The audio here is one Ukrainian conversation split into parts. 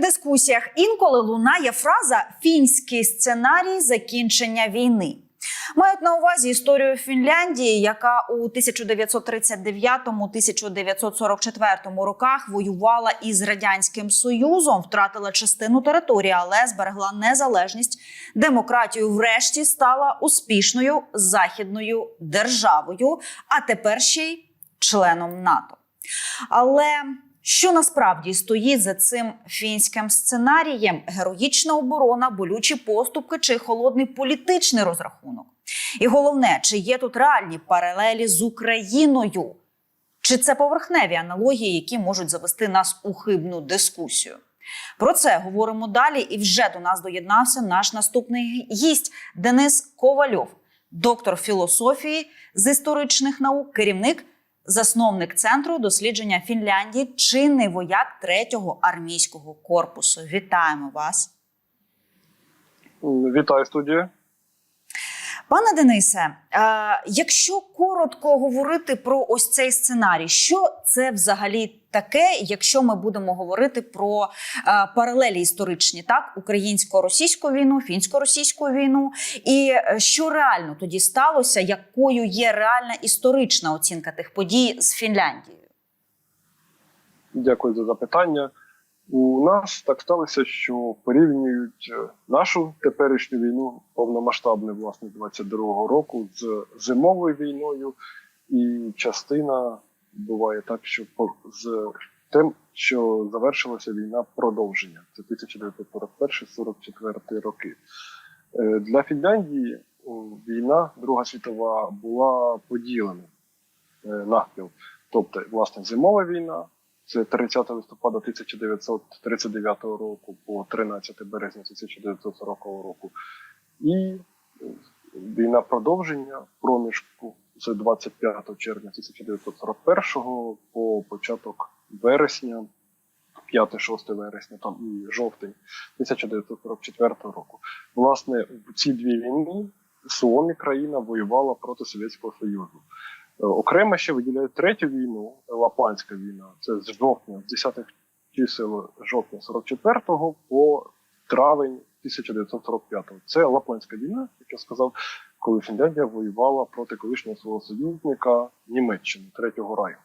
гучних дискусіях інколи лунає фраза фінський сценарій закінчення війни. Мають на увазі історію Фінляндії, яка у 1939-1944 роках воювала із радянським союзом, втратила частину території, але зберегла незалежність, демократію. Врешті стала успішною західною державою, а тепер ще й членом НАТО. Але що насправді стоїть за цим фінським сценарієм? Героїчна оборона, болючі поступки чи холодний політичний розрахунок? І головне, чи є тут реальні паралелі з Україною? Чи це поверхневі аналогії, які можуть завести нас у хибну дискусію? Про це говоримо далі. І вже до нас доєднався наш наступний гість Денис Ковальов, доктор філософії з історичних наук, керівник засновник центру дослідження Фінляндії, чинний вояк третього армійського корпусу. Вітаємо вас, Вітаю студію. пане Денисе. Е, якщо коротко говорити про ось цей сценарій, що це взагалі таке, якщо ми будемо говорити про е, паралелі історичні, так українсько-російську війну, фінсько-російську війну, і е, що реально тоді сталося, якою є реальна історична оцінка тих подій з Фінляндією? Дякую за запитання. У нас так сталося, що порівнюють е, нашу теперішню війну повномасштабну, власне, 22-го року з зимовою війною, і частина буває так, що з тим, що завершилася війна продовження. Це 1941-44 роки. Е, Для Фінляндії війна, Друга світова, була поділена е, навпіл. Тобто, власне, зимова війна, це 30 листопада 1939 року по 13 березня 1940 року. І е, війна продовження проміжку з 25 червня 1941 по початок вересня, 5-6 вересня там і жовтень 1944 року. Власне, в ці дві війни Суомі країна воювала проти Совєтського Союзу. Е, Окремо ще виділяють третю війну, Лапландська війна. Це з жовтня, з 10 чисел жовтня 44-го по травень 1945-го. Це Лапландська війна, як я сказав, коли Фінляндія воювала проти колишнього свого союзника Німеччини, Третього райху.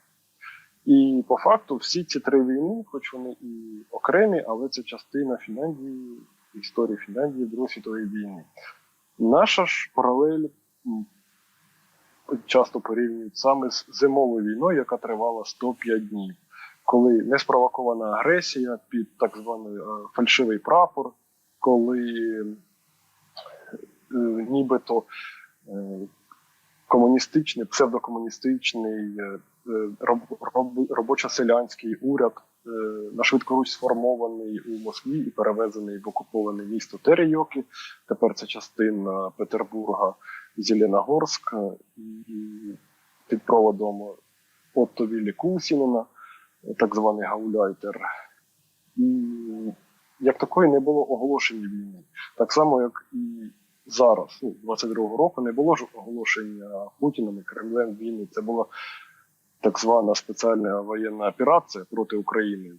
І по факту всі ці три війни, хоч вони і окремі, але це частина Фінляндії, історії Фінляндії Другої світової війни. Наша ж паралель часто порівнюють саме з зимовою війною, яка тривала 105 днів, коли неспровокована агресія під так званий е, фальшивий прапор, коли нібито е, комуністичний, псевдокомуністичний е, е, роб- роб- робочо-селянський уряд е, на швидкоруч сформований у Москві і перевезений в окуповане місто Терейоки. Тепер це частина Петербурга, Зеленогорськ е, і під проводом Отто Віллі так званий гауляйтер. І як такої не було оголошення війни. Так само, як і зараз, ну, 22-го року, не було ж оголошення Путіним і Кремлем війни. Це була так звана спеціальна воєнна операція проти України.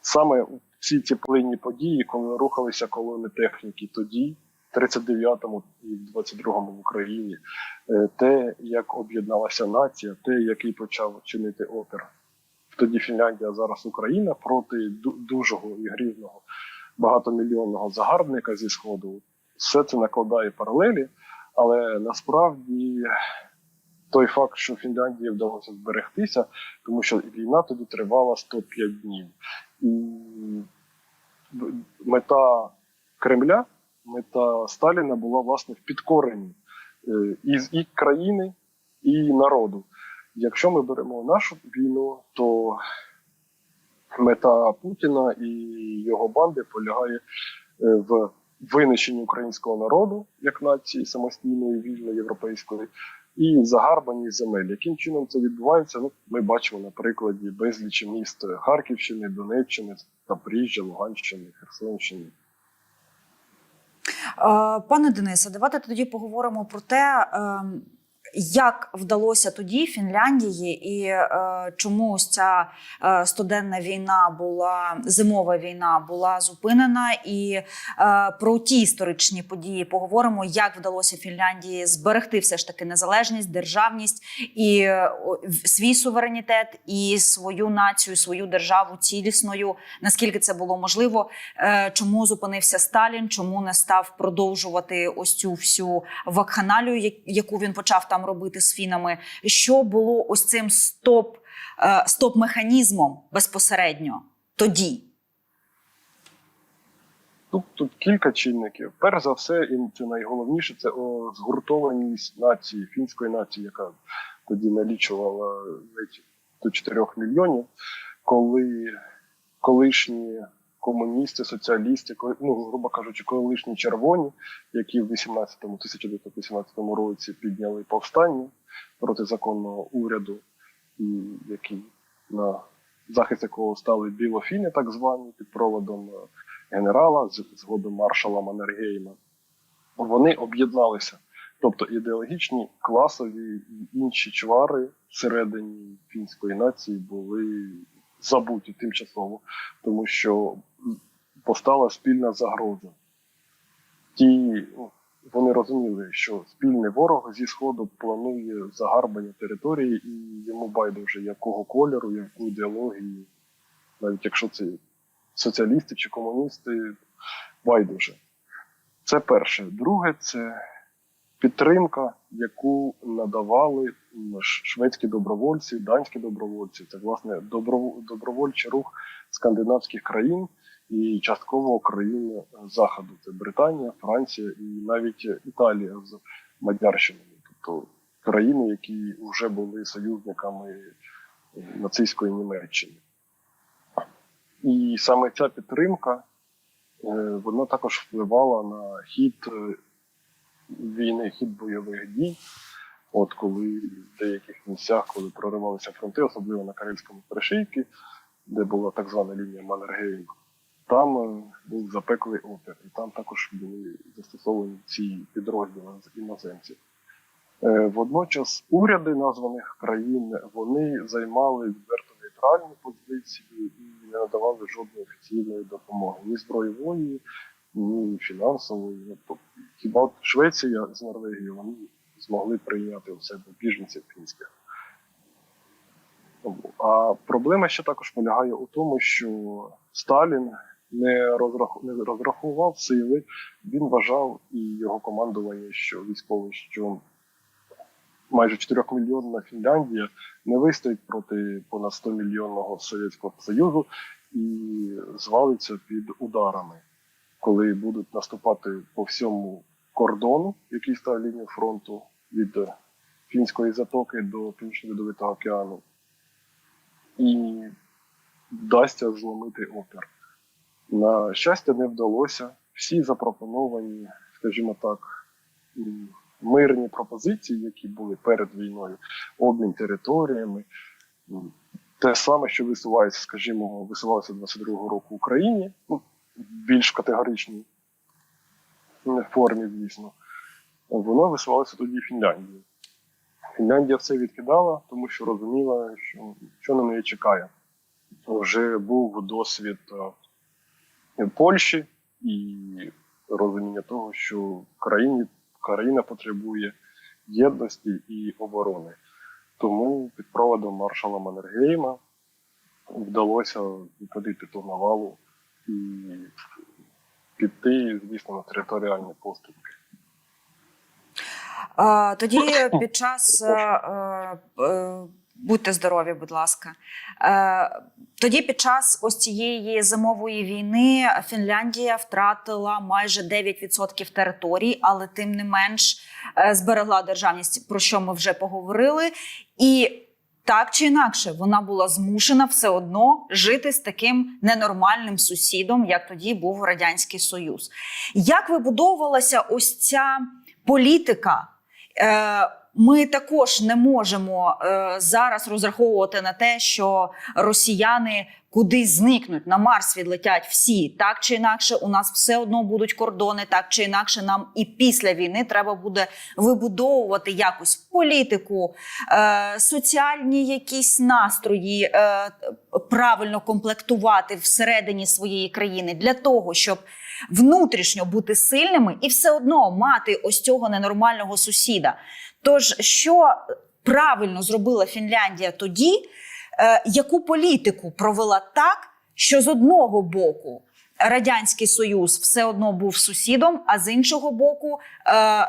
Саме всі ці плинні події, коли рухалися колони техніки тоді, в 39-му і в 22-му в Україні, е, те, як об'єдналася нація, те, який почав чинити опір. Тоді Фінляндія, зараз Україна проти дужого і грізного багатомільйонного загарбника зі Сходу. Все це накладає паралелі, але насправді той факт, що Фінляндії вдалося зберегтися, тому що війна тоді тривала 105 днів. І мета Кремля, мета Сталіна була власне в підкоренні е, і, і країни, і народу. Якщо ми беремо нашу війну, то мета Путіна і його банди полягає е, в винищенні українського народу як нації самостійної, вільної європейської, і загарбані земель. Яким чином це відбувається? Ну, ми бачимо на прикладі безлічі міст Харківщини, Донеччини, Запоріжжя, Луганщини, Херсонщини. Е, Пане Денисе, давайте тоді поговоримо про те, ем, як вдалося тоді Фінляндії, і е, чому ось ця е, студенна війна була зимова війна була зупинена? І е, про ті історичні події поговоримо, як вдалося Фінляндії зберегти все ж таки незалежність, державність і е, свій суверенітет, і свою націю, свою державу цілісною. Наскільки це було можливо? Е, чому зупинився Сталін? Чому не став продовжувати ось цю всю вакханалію, яку він почав там робити з фінами? Що було ось цим стоп, е, стоп-механізмом безпосередньо тоді? Тут, тут кілька чинників. Перш за все, і це найголовніше, це о, згуртованість нації, фінської нації, яка тоді налічувала ледь до 4 мільйонів, коли колишні комуністи, соціалісти, ну, грубо кажучи, колишні червоні, які в 18-му, 1918 році підняли повстання проти законного уряду, і який на захист якого стали білофіни, так звані, під проводом е, генерала, згодом маршала Маннергейма, вони об'єдналися. Тобто ідеологічні, класові і інші чвари всередині фінської нації були забуті тимчасово, тому що постала спільна загроза. Ті, ну, вони розуміли, що спільний ворог зі сходу планує загарбання території, і йому байдуже якого кольору, яку ідеологію, навіть якщо це соціалісти чи комуністи, байдуже. Це перше. Друге, це підтримка, яку надавали шведські добровольці, данські добровольці. Це власне добровольчий рух скандинавських країн і частково країн е, Заходу. Це Британія, Франція і навіть Італія з Мадярщиною. Тобто країни, які вже були союзниками е, нацистської Німеччини. І саме ця підтримка е, вона також впливала на хід е, війни, хід бойових дій. От коли в деяких місцях, коли проривалися фронти, особливо на Карельському перешийці, де була так звана лінія Маннергейма, там е, був запеклий опір, і там також були застосовані ці підрозділи з іноземців. Е, Водночас уряди названих країн вони займали відверто нейтральну позицію і не надавали жодної офіційної допомоги ні збройової, ні фінансової. Ну, тобто, Хіба Швеція з Норвегією вони змогли прийняти у себе біженців фінських. А проблема ще також полягає у тому, що Сталін не, розрах... не розрахував сили, він вважав і його командування, що військове, що майже 4 мільйонна Фінляндія не вистоїть проти понад 100 мільйонного Совєтського Союзу і звалиться під ударами, коли будуть наступати по всьому кордону, який став лінією фронту від Фінської затоки до Північно Льодовитого океану, і вдасться зломити опір. На щастя, не вдалося. Всі запропоновані, скажімо так, мирні пропозиції, які були перед війною, обмін територіями, те саме, що висувається, скажімо, висувалося 22-го року в Україні, ну, більш категоричній формі, звісно, воно висувалося тоді в Фінляндії. Фінляндія все відкидала, тому що розуміла, що, що на неї чекає. Вже був досвід е, Польщі і розуміння того, що країні, країна потребує єдності і оборони. Тому під проводом маршала Маннергейма вдалося відходити ту навалу і піти, звісно, на територіальні поступки. Тоді під час будьте здорові, будь ласка. Е, Тоді під час ось цієї зимової війни Фінляндія втратила майже 9% територій, але тим не менш е, зберегла державність, про що ми вже поговорили. І так чи інакше, вона була змушена все одно жити з таким ненормальним сусідом, як тоді був Радянський Союз. Як вибудовувалася ось ця політика? Ми також не можемо е, зараз розраховувати на те, що росіяни кудись зникнуть, на Марс відлетять всі. Так чи інакше, у нас все одно будуть кордони, так чи інакше, нам і після війни треба буде вибудовувати якось політику, е, соціальні якісь настрої, е, правильно комплектувати всередині своєї країни для того, щоб внутрішньо бути сильними і все одно мати ось цього ненормального сусіда. Тож, що правильно зробила Фінляндія тоді, е, яку політику провела так, що з одного боку Радянський Союз все одно був сусідом, а з іншого боку, е,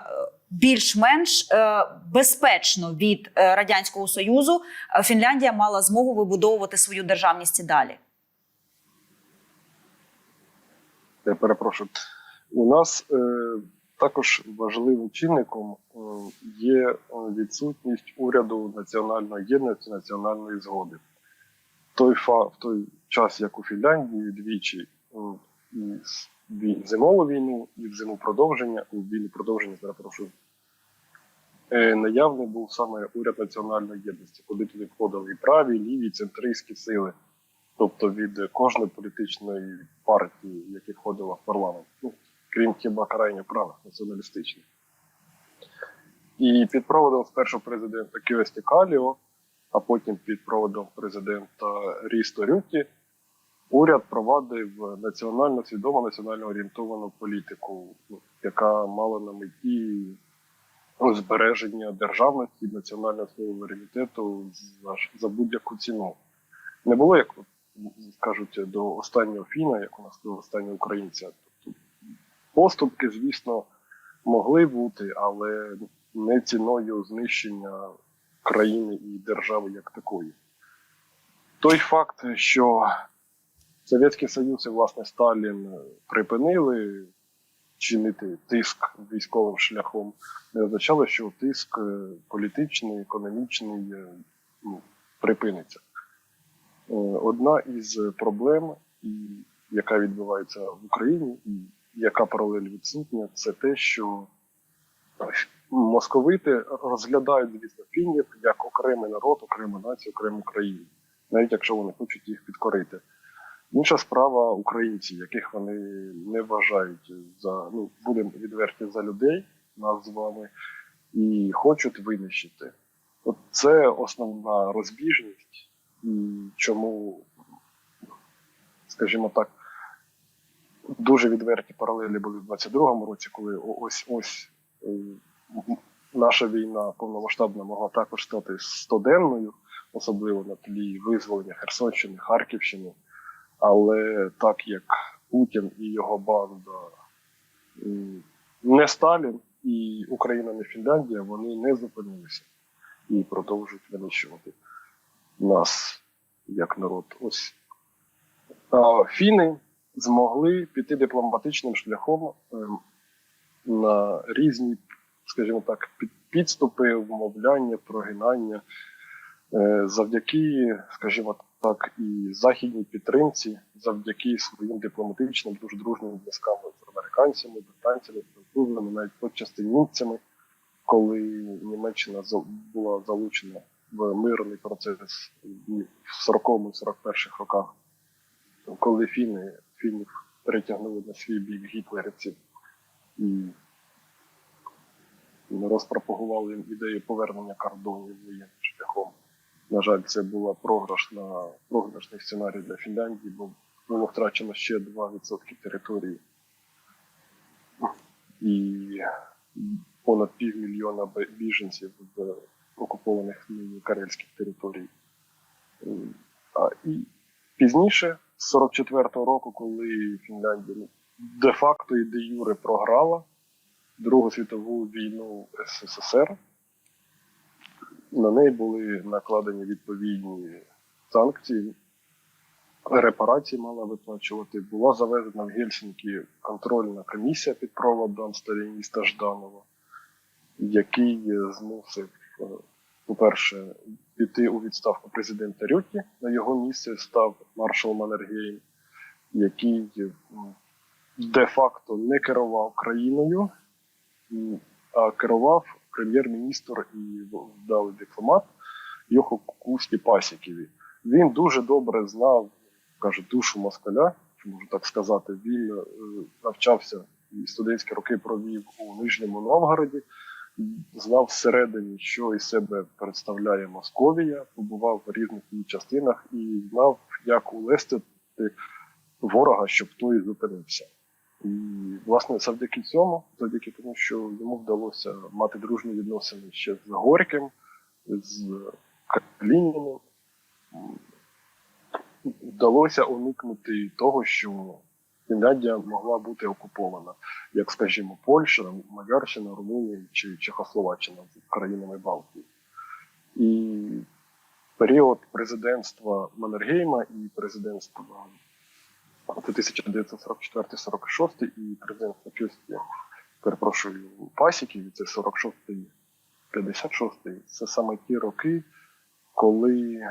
більш-менш е, безпечно від Радянського Союзу Фінляндія мала змогу вибудовувати свою державність і далі. Я перепрошую. У нас також важливим чинником е, є е, відсутність уряду національної єдності, національної згоди. Той фа, в той час, як у Фінляндії, двічі е, і зимову війну, і в зиму продовження, у війну продовження, перепрошую, е, наявний був саме уряд національної єдності, куди туди входили і праві, і ліві, і центристські сили тобто від кожної політичної партії, яка входила в парламент, ну, крім хіба крайньо правих націоналістичних. І під проводом спершу президента Кіості Каліо, а потім під проводом президента Рісто Рюті, уряд провадив національно свідому, національно орієнтовану політику, ну, яка мала на меті збереження державності і національного суверенітету за будь-яку ціну. Не було як кажуть до останнього фіна, як у нас до останнього українця. Поступки, звісно, могли бути, але не ціною знищення країни і держави як такої. Той факт, що Совєтський Союз і власне Сталін припинили чинити тиск військовим шляхом, не означало, що тиск е, політичний, економічний е, ну, припиниться. Е, Одна із проблем, яка відбувається в Україні, і яка паралель відсутня, це те, що московити розглядають, звісно, фінів як окремий народ, окрему націю, окрему країну, навіть якщо вони хочуть їх підкорити. Інша справа українці, яких вони не вважають за ну будемо відверті за людей, нас з вами, і хочуть винищити. От це основна розбіжність, і чому, скажімо так, дуже відверті паралелі були в 22-му році, коли ось ось е, наша війна повномасштабна могла також стати стоденною, особливо на тлі визволення Херсонщини, Харківщини. Але так як Путін і його банда не Сталін і Україна не Фінляндія, вони не зупинилися і продовжують винищувати нас як народ. Ось а, фіни змогли піти дипломатичним шляхом ем, на різні, скажімо так, під- підступи, вмовляння, прогинання е, завдяки, скажімо так, і західній підтримці, завдяки своїм дипломатичним, дуже дружним зв'язкам з американцями, британцями, французами, навіть почасти німцями, коли Німеччина була залучена в мирний процес в 40-41 роках, коли фіни, фінів перетягнули на свій бік гітлерівців і розпропагували їм ідею повернення кордонів воєнним шляхом. На жаль, це була програшна, програшний сценарій для Фінляндії, бо було втрачено ще 2% території. І понад півмільйона біженців в окупованих нині карельських територій. А, і пізніше, з 44-го року, коли Фінляндія ну, де-факто і де юре програла Другу світову війну СССР, на неї були накладені відповідні санкції, репарації мала виплачувати. Була завезена в Гельсінкі контрольна комісія під проводом сталініста Жданова, який змусив, е, по-перше, піти у відставку президента Рюті. На його місце став маршал Маннергейм, який де-факто не керував країною, а керував прем'єр-міністр і вдалий дипломат Йохо Кусті Пасіківі. Він дуже добре знав каже, душу москаля, можу так сказати. Він е, навчався і студентські роки провів у Нижньому Новгороді, знав всередині, що із себе представляє Московія, побував в різних її частинах і знав, як улестити ворога, щоб той зупинився. І, власне, завдяки цьому, завдяки тому, що йому вдалося мати дружні відносини ще з Горьким, з Калініним, вдалося уникнути того, що Фінляндія могла бути окупована, як, скажімо, Польща, Магарщина, Румунія чи Чехословаччина з країнами Балтії. І період президентства Маннергейма і президентства це 1944-46 і президентство Кюсті, перепрошую, Пасіків, це 46-й, 56-й. Це саме ті роки, коли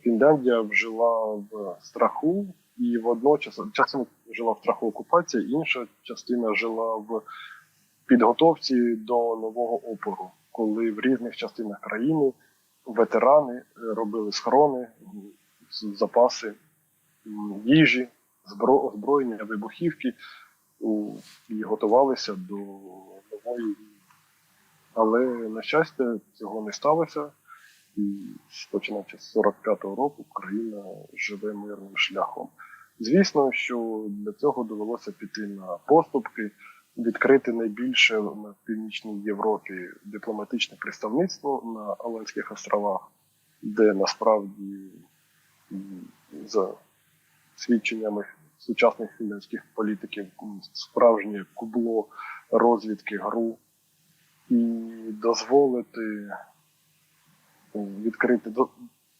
Фінляндія вжила в страху і водночас частина жила в страху окупації, інша частина жила в підготовці до нового опору, коли в різних частинах країни ветерани е, робили схорони, запаси їжі, озброєння, вибухівки і готувалися до нової війни. Але, на щастя, цього не сталося. І починаючи з 45-го року країна живе мирним шляхом. Звісно, що для цього довелося піти на поступки, відкрити найбільше в північній Європі дипломатичне представництво на Аланських островах, де насправді за свідченнями сучасних фінляндських політиків справжнє кубло розвідки ГРУ. І дозволити відкрити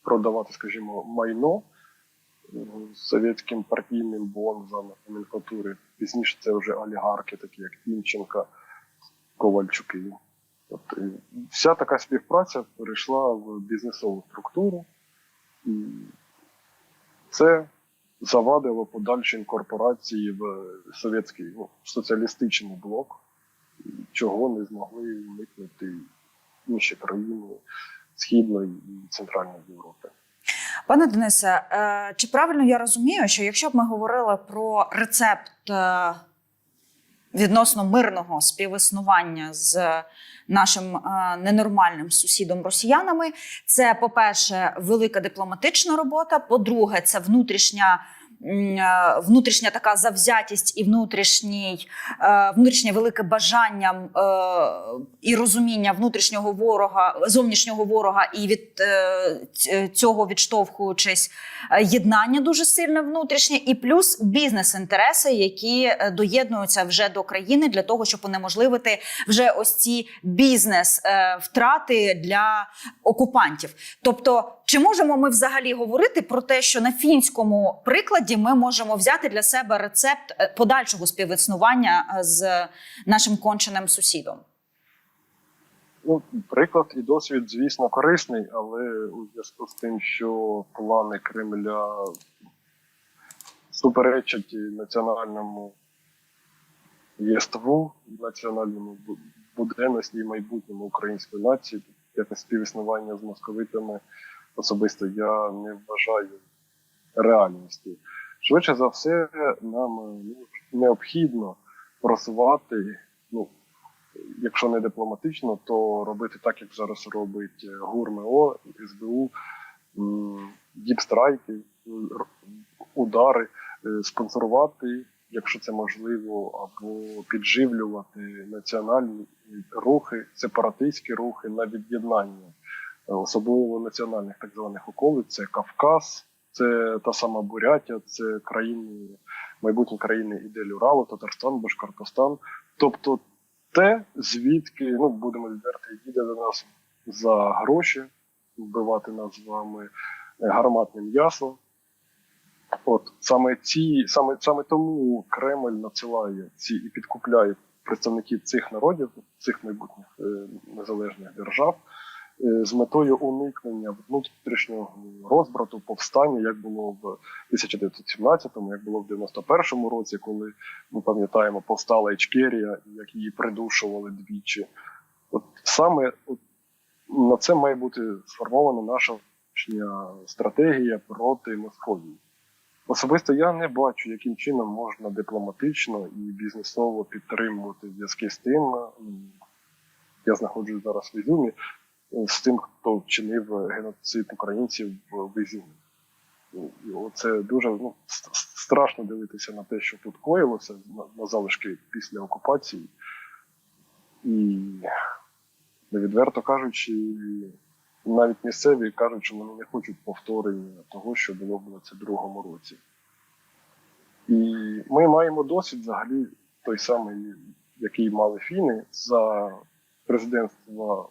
продавати, скажімо, майно совєтським партійним бонзам номенклатури. Пізніше це вже олігархи, такі як Тімченка, Ковальчуки. Тобто вся така співпраця перейшла в бізнесову структуру, і це завадило подальшій інкорпорації в совєтський ну, соціалістичний блок, чого не змогли уникнути інші країни Східної і Центральної Європи. Пане Денисе, е, чи правильно я розумію, що якщо б ми говорили про рецепт е, відносно мирного співіснування з нашим е, ненормальним сусідом росіянами, це, по-перше, велика дипломатична робота, по-друге, це внутрішня. Внутрішня така завзятість і внутрішній, е, внутрішнє велике бажання е, і розуміння внутрішнього ворога, зовнішнього ворога, і від е, цього відштовхуючись єднання дуже сильне внутрішнє, і плюс бізнес-інтереси, які доєднуються вже до країни для того, щоб унеможливити вже ось ці бізнес-втрати для окупантів. Тобто, чи можемо ми взагалі говорити про те, що на фінському прикладі ми можемо взяти для себе рецепт е, подальшого співіснування е, з нашим конченим сусідом? Ну, приклад і досвід, звісно, корисний, але у зв'язку з тим, що плани Кремля суперечать національному єству, національному буденності і майбутньому української нації, якось співіснування з московитами особисто я не вважаю реальністю. Швидше за все, нам е, ну, необхідно просувати, ну, якщо не дипломатично, то робити так, як зараз робить е, ГУР-МО, СБУ, діпстрайки, удари, е, спонсорувати, якщо це можливо, або підживлювати національні рухи, сепаратистські рухи на від'єднання, особливо національних так званих околиць, це Кавказ, це та сама Бурятія, це країни, майбутні країни Ідель Уралу, Татарстан, Башкортостан. Тобто те, звідки ну будемо відверти, їде до нас за гроші, вбивати нас з вами е, гарматним м'ясом. От саме ці, саме саме тому Кремль надсилає ці і підкупляє представників цих народів, цих майбутніх е, незалежних держав, з метою уникнення внутрішнього розбрату, повстання, як було в 1917-му, як було в 91-му році, коли ми пам'ятаємо, повстала Ічкерія, як її придушували двічі. От саме от, на це має бути сформована наша стратегія проти Московії. Особисто я не бачу, яким чином можна дипломатично і бізнесово підтримувати зв'язки з тим. Я знаходжусь зараз в Ізюмі, е, з тим, хто вчинив геноцид українців в Ізюмі. Це дуже ну, страшно дивитися на те, що тут коїлося на, залишки після окупації. І відверто кажучи, навіть місцеві кажуть, що вони не хочуть повторення того, що було в 22-му році. І ми маємо досвід взагалі той самий, який мали фіни за президентства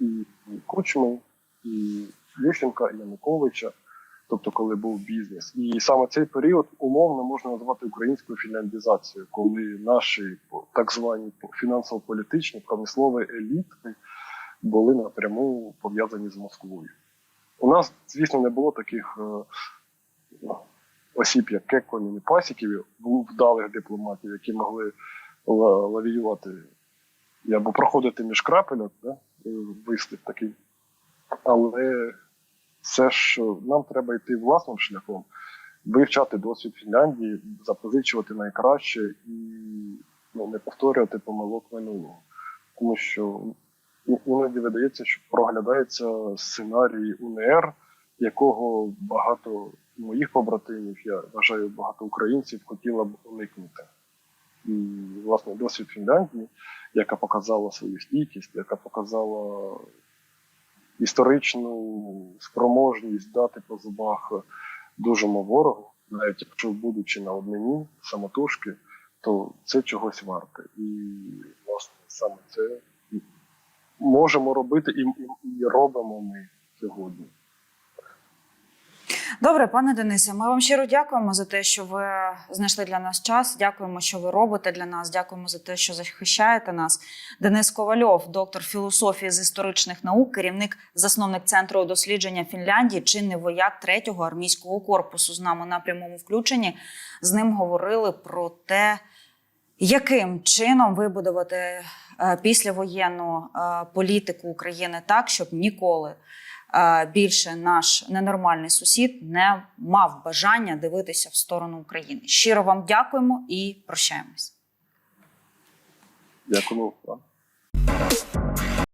і Кучми, і Ющенка, і Януковича, тобто коли був бізнес. І саме цей період умовно можна назвати українською фінляндізацією, коли наші так звані фінансово-політичні промислові еліти були напряму пов'язані з Москвою. У нас, звісно, не було таких е, осіб, як Кеконін і Пасіків, вдалих дипломатів, які могли лавіювати або проходити між крапельок, да, вислів такий. Але все ж е, нам треба йти власним шляхом, вивчати досвід Фінляндії, запозичувати найкраще і ну, не повторювати помилок минулого. Тому що іноді видається, що проглядається сценарій УНР, якого багато моїх побратимів, я вважаю, багато українців хотіло б уникнути. І, власне, досвід Фінляндії, яка показала свою стійкість, яка показала історичну спроможність дати по зубах дужому ворогу, навіть якщо будучи на однині самотужки, то це чогось варте. І, власне, саме це можемо робити і, і, і робимо ми сьогодні. Добре, пане Денисе, ми вам щиро дякуємо за те, що ви знайшли для нас час. Дякуємо, що ви робите для нас. Дякуємо за те, що захищаєте нас. Денис Ковальов, доктор філософії з історичних наук, керівник, засновник центру дослідження Фінляндії, чинний вояк 3-го армійського корпусу. З нами на прямому включенні. З ним говорили про те, яким чином вибудувати е, післявоєнну е, політику України так, щоб ніколи більше наш ненормальний сусід не мав бажання дивитися в сторону України. Щиро вам дякуємо і прощаємось. Дякую вам.